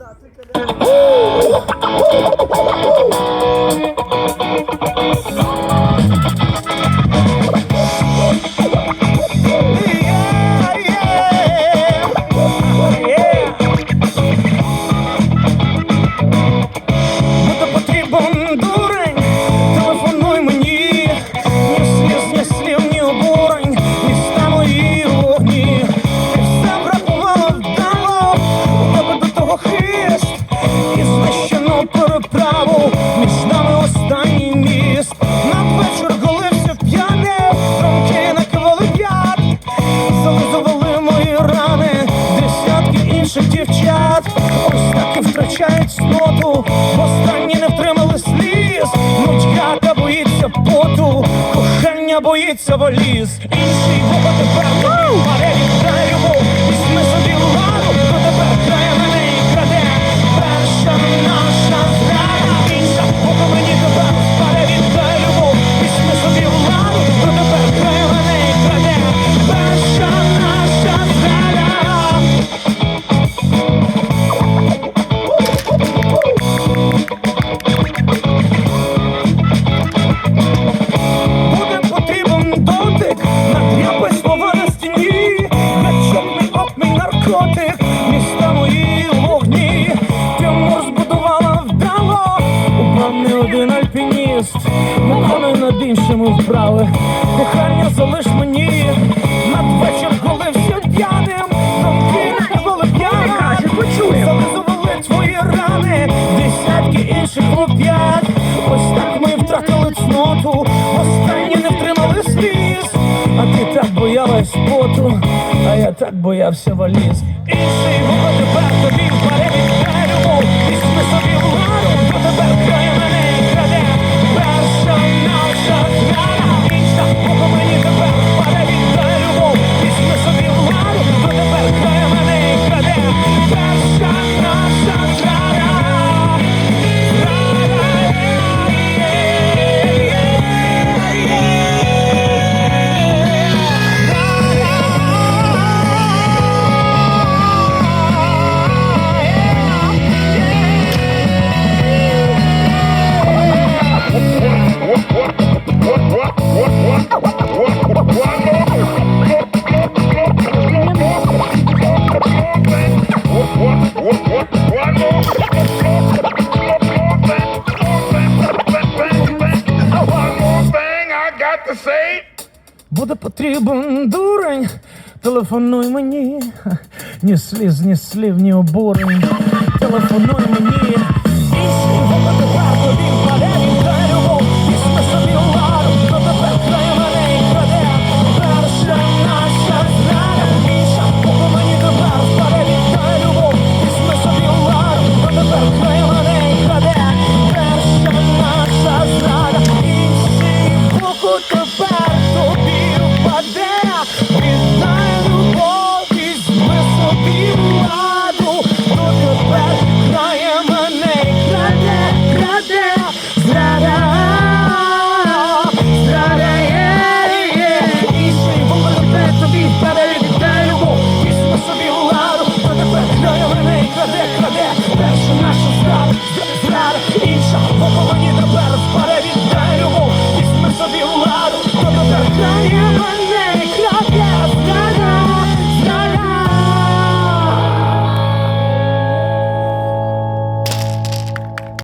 oh! втрачають сноту, останні не втримали сліз, Нучка боїться поту, кохання боїться воліз, інший Бога тепер парень. не один альпініст, Ми над іншими вбрали. Кохання залиш мені надвечір, коли всі п'яним, Думки коли п'яна Зализували твої рани, десятки інших хлоп'ят. Ось так ми втратили цноту, останні не втримали сліз. А ти так боялась поту, а я так боявся валіз. Інший голод тепер тобі. буде потрібен дурень. Телефонуй мені, ні сліз, ні слів, ні обурень. Телефонуй мені. Ми повинні тепер спати